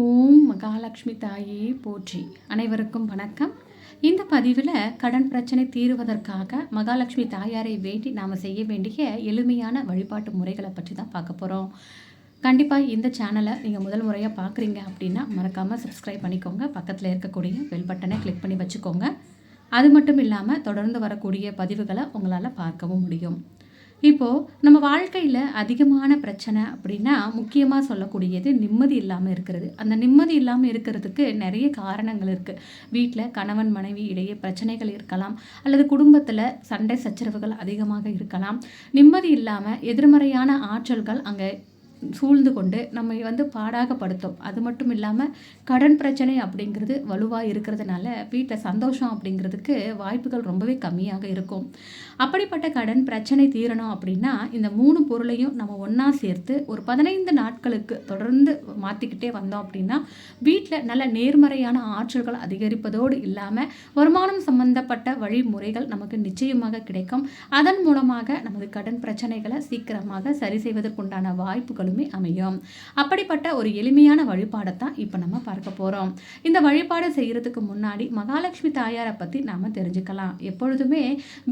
ஓம் மகாலட்சுமி தாயே போற்றி. அனைவருக்கும் வணக்கம். இந்த பதிவில் கடன் பிரச்சனை தீருவதற்காக மகாலட்சுமி தாயாரை வேண்டி நாம் செய்ய வேண்டிய எளிமையான வழிபாட்டு முறைகளை பற்றி தான் பார்க்க போகிறோம் கண்டிப்பாக இந்த சேனலை நீங்கள் முதல் முறையாக பார்க்குறீங்க அப்படின்னா மறக்காமல் சப்ஸ்கிரைப் பண்ணிக்கோங்க. பக்கத்தில் இருக்கக்கூடிய பெல் பட்டனை கிளிக் பண்ணி வச்சுக்கோங்க. அது மட்டும் இல்லாமல் தொடர்ந்து வரக்கூடிய பதிவுகளை உங்களால் பார்க்கவும் முடியும். இப்போது நம்ம வாழ்க்கையில் அதிகமான பிரச்சனை அப்படின்னா முக்கியமாக சொல்லக்கூடியது நிம்மதி இல்லாமல் இருக்கிறது. அந்த நிம்மதி இல்லாமல் இருக்கிறதுக்கு நிறைய காரணங்கள் இருக்குது வீட்டில் கணவன் மனைவி இடையே பிரச்சனைகள் இருக்கலாம். அல்லது குடும்பத்தில் சண்டை சச்சரவுகள் அதிகமாக இருக்கலாம். நிம்மதி இல்லாமல் எதிர்மறையான ஆற்றல்கள் அங்கே சூழ்ந்து கொண்டு நம்மை வந்து பாடாகப்படுத்தும். அது மட்டும் இல்லாமல் கடன் பிரச்சனை அப்படிங்கிறது வலுவாக இருக்கிறதுனால வீட்டில் சந்தோஷம் அப்படிங்கிறதுக்கு வாய்ப்புகள் ரொம்பவே கம்மியாக இருக்கும். அப்படிப்பட்ட கடன் பிரச்சனை தீரணும் அப்படின்னா இந்த மூணு பொருளையும் நம்ம ஒன்றா சேர்த்து ஒரு பதினைந்து நாட்களுக்கு தொடர்ந்து மாற்றிக்கிட்டே வந்தோம் அப்படின்னா வீட்டில் நல்ல நேர்மறையான ஆற்றல்கள் அதிகரிப்பதோடு இல்லாமல் வருமானம் சம்பந்தப்பட்ட வழிமுறைகள் நமக்கு நிச்சயமாக கிடைக்கும். அதன் மூலமாக நமது கடன் பிரச்சனைகளை சீக்கிரமாக சரி செய்வதற்குண்டான வாய்ப்புகள் வாய்ப்புகளுமே அமையும். அப்படிப்பட்ட ஒரு எளிமையான வழிபாடை தான் இப்போ நம்ம பார்க்க போகிறோம் இந்த வழிபாடு செய்கிறதுக்கு முன்னாடி மகாலட்சுமி தாயாரை பற்றி நாம் தெரிஞ்சுக்கலாம். எப்பொழுதுமே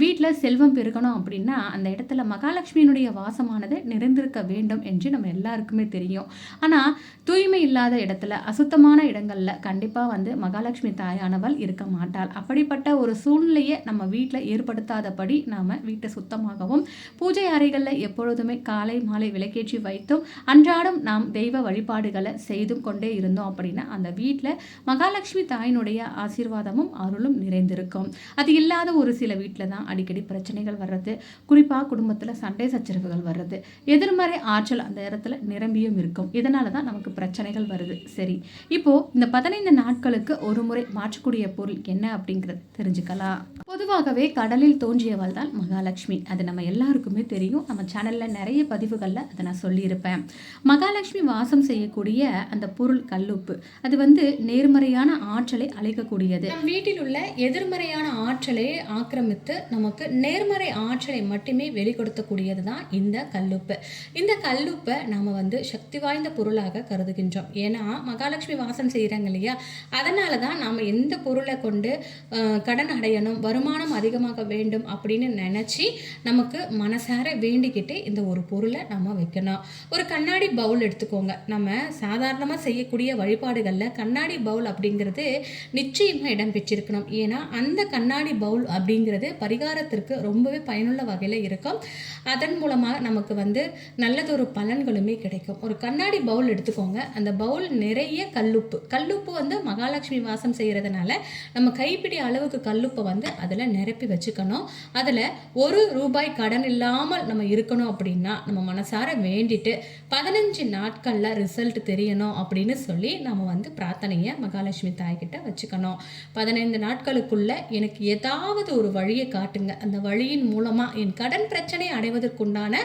வீட்டில் செல்வம் பெருகணும் அப்படின்னா அந்த இடத்துல மகாலட்சுமியினுடைய வாசமானது நிறைந்திருக்க வேண்டும் என்று நம்ம எல்லாருக்குமே தெரியும். ஆனால் தூய்மை இல்லாத இடத்துல அசுத்தமான இடங்களில் கண்டிப்பாக வந்து மகாலட்சுமி தாயானவள் இருக்க மாட்டாள். அப்படிப்பட்ட ஒரு சூழ்நிலையை நம்ம வீட்டில் ஏற்படுத்தாதபடி நாம் வீட்டை சுத்தமாகவும் பூஜை அறைகளில் எப்பொழுதுமே காலை மாலை விளக்கேற்றி வைத்தும் அன்றாடம் நாம் தெய்வ வழிபாடுகளை செய்தும் கொண்டே இருந்தோம் அப்படின்னா அந்த வீட்டில் மகாலட்சுமி தாயினுடைய ஆசீர்வாதமும் அருளும் நிறைந்திருக்கும். அது இல்லாத ஒரு சில வீட்டில் தான் அடிக்கடி பிரச்சனைகள் வர்றது குறிப்பாக குடும்பத்தில் சண்டை சச்சரவுகள் வர்றது எதிர்மறை ஆற்றல் அந்த இடத்துல நிரம்பியும் இருக்கும். இதனால தான் நமக்கு பிரச்சனைகள் வருது. சரி இப்போ இந்த பதினைந்து நாட்களுக்கு ஒரு முறை மாற்றக்கூடிய பொருள் என்ன அப்படிங்கிறது தெரிஞ்சுக்கலாம். பொதுவாகவே கடலில் தோன்றியவள் தான் மகாலட்சுமி. அது நம்ம எல்லாருக்குமே தெரியும். நம்ம சேனலில் நிறைய பதிவுகளில் அதை நான் சொல்லியிருப்பேன். மகாலட்சுமி வாசம் செய்யக்கூடிய அந்த பொருள் கல்லுப்பு. அது வந்து நேர்மறையான ஆற்றலை அழைக்கக்கூடியது நம் வீட்டில் உள்ள எதிர்மறையான ஆற்றலை ஆக்கிரமித்து நமக்கு நேர்மறை ஆற்றலை மட்டுமே வெளிப்படுத்தக்கூடியது தான் இந்த கல்லுப்பு. இந்த கல்லுப்பை நாம் வந்து சக்தி வாய்ந்த பொருளாக கருதுகின்றோம். ஏன்னா மகாலட்சுமி வாசம் செய்கிறாங்க இல்லையா? அதனால தான் நாம் எந்த பொருளை கொண்டு கடன் அடையணும் வருமானம் அதிகமாக வேண்டும் அப்படின்னு நினச்சி நமக்கு மனசார வேண்டிக்கிட்டு இந்த ஒரு பொருளை நம்ம வைக்கணும். ஒரு கண்ணாடி பவுல் எடுத்துக்கோங்க. நம்ம சாதாரணமாக செய்யக்கூடிய வழிபாடுகளில் கண்ணாடி பவுல் அப்படிங்கிறது நிச்சயமாக இடம் பெற்றிருக்கணும். ஏன்னா அந்த கண்ணாடி பவுல் அப்படிங்கிறது பரிகாரத்திற்கு ரொம்பவே பயனுள்ள வகையில் இருக்கும். அதன் மூலமாக நமக்கு வந்து நல்லதொரு பலன்களுமே கிடைக்கும். ஒரு கண்ணாடி பவுல் எடுத்துக்கோங்க. அந்த பவுல் நிறைய கல்லுப்பு. கல்லுப்பு வந்து மகாலட்சுமி வாசம் செய்கிறதுனால நம்ம கைப்பிடி அளவுக்கு கல்லுப்பை வந்து அதில் நிரப்பி வச்சுக்கணும். அதில் ஒரு ரூபாய் கடன் இல்லாமல் நம்ம இருக்கணும் அப்படின்னா நம்ம மனசார வேண்டிட்டு பதினஞ்சு நாட்களில் ரிசல்ட் தெரியணும் அப்படின்னு சொல்லி நம்ம வந்து பிரார்த்தனையை மகாலட்சுமி தாய்கிட்ட வச்சுக்கணும். பதினைந்து நாட்களுக்குள்ள எனக்கு ஏதாவது ஒரு வழியை காட்டுங்க. அந்த வழியின் மூலமாக என் கடன் பிரச்சனை அடைவதற்குண்டான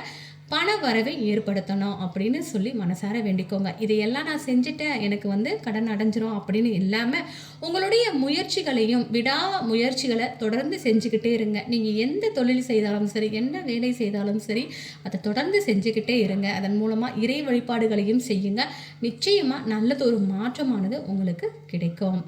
பண வரவை ஏற்படுத்தணும் அப்படின்னு சொல்லி மனசார வேண்டிக்கோங்க. இதையெல்லாம் நான் செஞ்சுட்டேன். எனக்கு வந்து கடன் அடைஞ்சிரும் அப்படின்னு இல்லாமல் உங்களுடைய முயற்சிகளையும் விடா முயற்சிகளை தொடர்ந்து செஞ்சுக்கிட்டே இருங்க. நீங்கள் எந்த தொழில் செய்தாலும் சரி என்ன வேலை செய்தாலும் சரி அதை தொடர்ந்து செஞ்சுக்கிட்டே இருங்க. அதன் மூலமாக இறை வழிபாடுகளையும் செய்யுங்க. நிச்சயமாக நல்லது ஒரு மாற்றமானது உங்களுக்கு கிடைக்கும்.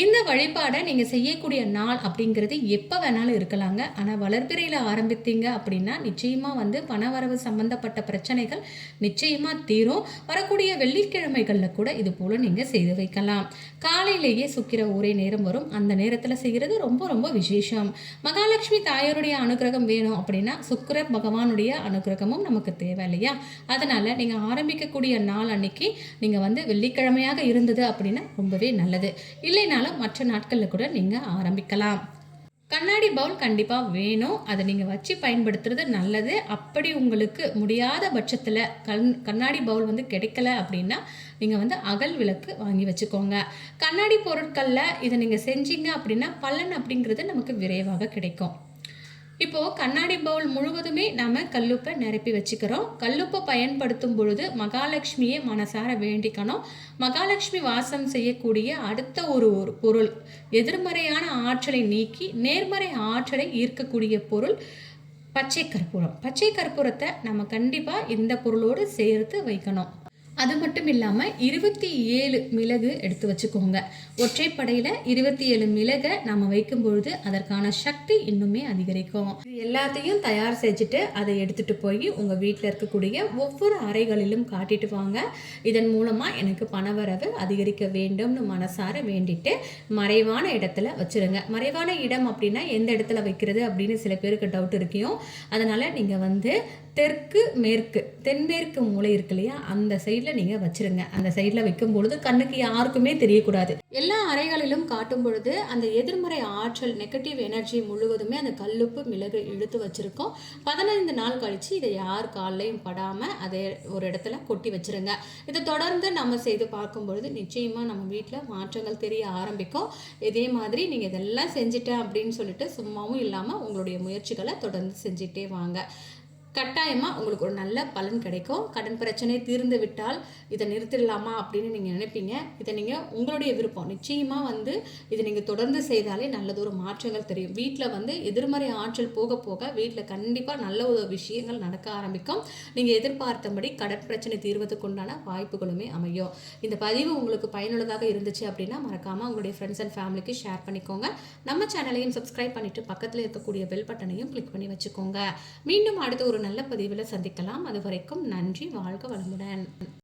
இந்த வழிபாடை நீங்கள் செய்யக்கூடிய நாள் அப்படிங்கிறது எப்போ வேணாலும் இருக்கலாங்க. ஆனால் வளர்பிறையில் ஆரம்பித்தீங்க அப்படின்னா நிச்சயமாக வந்து பணவரவு சம்பந்தப்பட்ட பிரச்சனைகள் நிச்சயமாக தீரும். வரக்கூடிய வெள்ளிக்கிழமைகளில் கூட இது போல் நீங்கள் செய்து வைக்கலாம். காலையிலேயே சுக்கிர ஒரே நேரம் வரும். அந்த நேரத்தில் செய்கிறது ரொம்ப ரொம்ப விசேஷம். மகாலட்சுமி தாயாருடைய அனுகிரகம் வேணும் அப்படின்னா சுக்கிர பகவானுடைய அனுகிரகமும் நமக்கு தேவை இல்லையா? அதனால் நீங்கள் ஆரம்பிக்கக்கூடிய நாள் அன்னைக்கு நீங்கள் வந்து வெள்ளிக்கிழமையாக இருந்தது அப்படின்னா ரொம்பவே நல்லது. இல்லைனாலும் மற்ற நாட்களில் கூட நீங்கள் ஆரம்பிக்கலாம். கண்ணாடி பவுல் கண்டிப்பாக வேணும். அதை நீங்கள் வச்சு பயன்படுத்துறது நல்லது. அப்படி உங்களுக்கு முடியாத பட்சத்தில் கண் கண்ணாடி பவுல் வந்து கிடைக்கல அப்படின்னா நீங்கள் வந்து அகல் விளக்கு வாங்கி வச்சுக்கோங்க. கண்ணாடி பொருட்களில் இதை நீங்கள் செஞ்சீங்க அப்படின்னா பலன் அப்படிங்கிறது நமக்கு விரைவாக கிடைக்கும். இப்போது கண்ணாடி பவுல் முழுவதுமே நம்ம கல்லுப்பை நிரப்பி வச்சுக்கிறோம். கல்லுப்பை பயன்படுத்தும் பொழுது மகாலட்சுமியை மனசார வேண்டிக்கணும். மகாலட்சுமி வாசம் செய்யக்கூடிய அடுத்த ஒரு ஒரு பொருள் எதிர்மறையான ஆற்றலை நீக்கி நேர்மறை ஆற்றலை ஈர்க்கக்கூடிய பொருள் பச்சை கற்பூரம். பச்சை கற்பூரத்தை நம்ம கண்டிப்பாக இந்த பொருளோடு சேர்த்து வைக்கணும். அது மட்டும் இல்லாமல் இருபத்தி ஏழு மிளகு எடுத்து வச்சுக்கோங்க. ஒற்றைப்படையில் இருபத்தி ஏழு மிளகை நம்ம வைக்கும் பொழுது அதற்கான சக்தி இன்னுமே அதிகரிக்கும். இது எல்லாத்தையும் தயார் செஞ்சுட்டு அதை எடுத்துகிட்டு போய் உங்கள் வீட்டில் இருக்கக்கூடிய ஒவ்வொரு அறைகளிலும் காட்டிட்டு வாங்க. இதன் மூலமாக எனக்கு பணவரவு அதிகரிக்க வேண்டும்னு மனசார வேண்டிட்டு மறைவான இடத்துல வச்சிருங்க. மறைவான இடம் அப்படின்னா எந்த இடத்துல வைக்கிறது அப்படின்னு சில பேருக்கு டவுட் இருக்கையும். அதனால் நீங்கள் வந்து தெற்கு மேற்கு. தென்மேற்கு மூளை இருக்கு இல்லையா? அந்த சைடில் நீங்கள் வச்சுருங்க. அந்த சைடில் வைக்கும் பொழுது கண்ணுக்கு யாருக்குமே தெரியக்கூடாது. எல்லா அறைகளிலும் காட்டும் பொழுது அந்த எதிர்மறை ஆற்றல் நெகட்டிவ் எனர்ஜி முழுவதுமே அந்த கல்லுப்பு மிளகு இழுத்து வச்சுருக்கோம். பதினைந்து நாள் கழித்து இதை யார் காலையும் படாமல் அதை ஒரு இடத்துல கொட்டி வச்சிருங்க. இதை தொடர்ந்து நம்ம செய்து பார்க்கும் பொழுது நிச்சயமாக நம்ம வீட்டில் மாற்றங்கள் தெரிய ஆரம்பிக்கும். இதே மாதிரி நீங்கள் இதெல்லாம் செஞ்சுட்டேன் அப்படின்னு சொல்லிட்டு சும்மாவும் இல்லாமல் உங்களுடைய முயற்சிகளை தொடர்ந்து செஞ்சுட்டே வாங்க. கட்டாயமாக உங்களுக்கு ஒரு நல்ல பலன் கிடைக்கும். கடன் பிரச்சனை தீர்ந்து விட்டால் இதை நிறுத்திடலாமா அப்படின்னு நீங்கள் நினைப்பீங்க. இதை நீங்கள் உங்களுடைய விருப்பம். நிச்சயமாக வந்து இதை நீங்கள் தொடர்ந்து செய்தாலே நல்லதொரு மாற்றங்கள் தெரியும். வீட்டில் வந்து எதிர்மறை ஆற்றல் போக போக வீட்டில் கண்டிப்பாக நல்ல ஒரு விஷயங்கள் நடக்க ஆரம்பிக்கும். நீங்கள் எதிர்பார்த்தபடி கடன் பிரச்சனை தீர்வதற்கு உண்டான வாய்ப்புகளுமே அமையும். இந்த பதிவு உங்களுக்கு பயனுள்ளதாக இருந்துச்சு அப்படின்னா மறக்காமல் உங்களுடைய ஃப்ரெண்ட்ஸ் அண்ட் ஃபேமிலிக்கு ஷேர் பண்ணிக்கோங்க. நம்ம சேனலையும் சப்ஸ்கிரைப் பண்ணிவிட்டு பக்கத்தில் இருக்கக்கூடிய பெல் பட்டனையும் கிளிக் பண்ணி வச்சுக்கோங்க. மீண்டும் அடுத்த ஒரு நல்ல பதிவில் சந்திக்கலாம். அது வரைக்கும் நன்றி வாழ்க வளமுடன்.